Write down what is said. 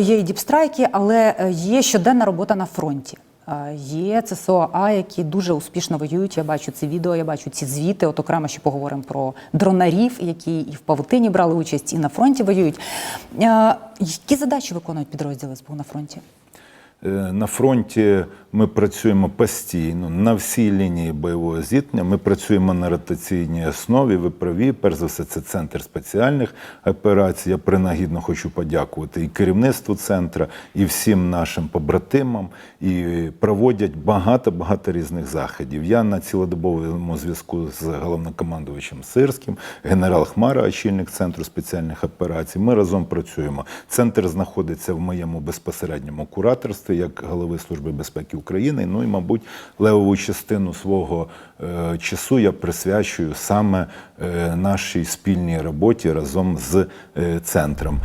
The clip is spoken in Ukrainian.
Є і діпстрайки, але е, є щоденна робота на фронті. Е, Є ЦСОА, які дуже успішно воюють. Я бачу ці відео, я бачу ці звіти. От окремо ще поговоримо про дронарів, які і в павутині брали участь, і на фронті воюють. Е, Які задачі виконують підрозділи СБУ на фронті? Е, На фронті ми працюємо постійно на всій лінії бойового зіткнення. Ми працюємо на ротаційній основі. Ви праві, перш за все, це центр спеціальних операцій. Я принагідно хочу подякувати і керівництву центра, і всім нашим побратимам. І проводять багато багато різних заходів. Я на цілодобовому зв'язку з головнокомандувачем Сирським, генерал Хмара, очільник центру спеціальних операцій. Ми разом працюємо. Центр знаходиться в моєму безпосередньому кураторстві як голови Служби безпеки України. Ну і, мабуть, левову частину свого е, часу я присвячую саме е, нашій спільній роботі разом з е, центром.